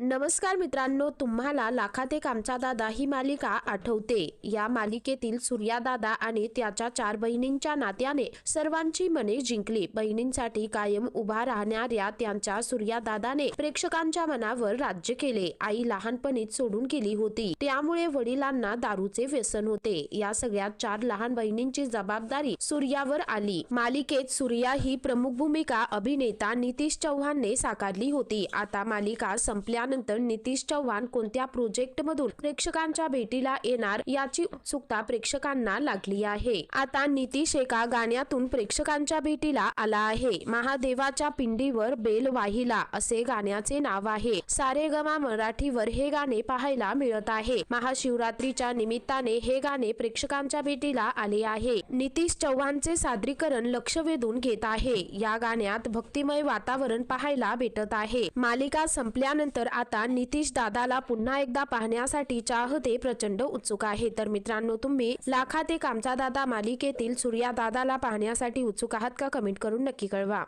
नमस्कार मित्रांनो तुम्हाला लाखात एक आमचा दादा ही मालिका आठवते. या मालिकेतील सूर्यादादा आणि त्याच्या चार बहिणींच्या नात्याने सर्वांची मने जिंकली. बहिणींसाठी कायम उभा राहणाऱ्या त्यांच्या सूर्यादादाने प्रेक्षकांच्या मनावर राज्य केले. आई लहानपणीच सोडून गेली होती. त्यामुळे वडिलांना दारूचे व्यसन होते. या सगळ्यात चार लहान बहिणींची जबाबदारी सूर्यावर आली. मालिकेत सूर्या ही प्रमुख भूमिका अभिनेता नितीश चव्हाणने साकारली होती. आता मालिका संपल्या त्यानंतर नितीश चव्हाण कोणत्या प्रोजेक्ट मधून प्रेक्षकांच्या भेटीला येणार याची उत्सुकता प्रेक्षकांना लागली आहे. आता नितीश एका गाण्यातून प्रेक्षकांच्या भेटीला आला आहे. महादेवाच्या पिंडीवर बेल वाहिला असे गाण्याचे नाव आहे. सारेगमा मराठीवर हे गाणे पाहायला मिळत आहे. महाशिवरात्रीच्या निमित्ताने हे गाणे प्रेक्षकांच्या भेटीला आले आहे. नितीश चव्हाणचे सादरीकरण लक्ष वेधून घेत आहे. या गाण्यात भक्तिमय वातावरण पाहायला भेटत आहे. मालिका संपल्यानंतर आता नितीश दादाला पुन्हा एकदा पाहण्यासाठी चाहते प्रचंड उत्सुक आहे. तर मित्रांनो तुम्ही लाखा ते कामचा दादा मालिकेतील सूर्या दादाला पाहण्यासाठी उत्सुक आहात का? कमेंट करून नक्की कळवा.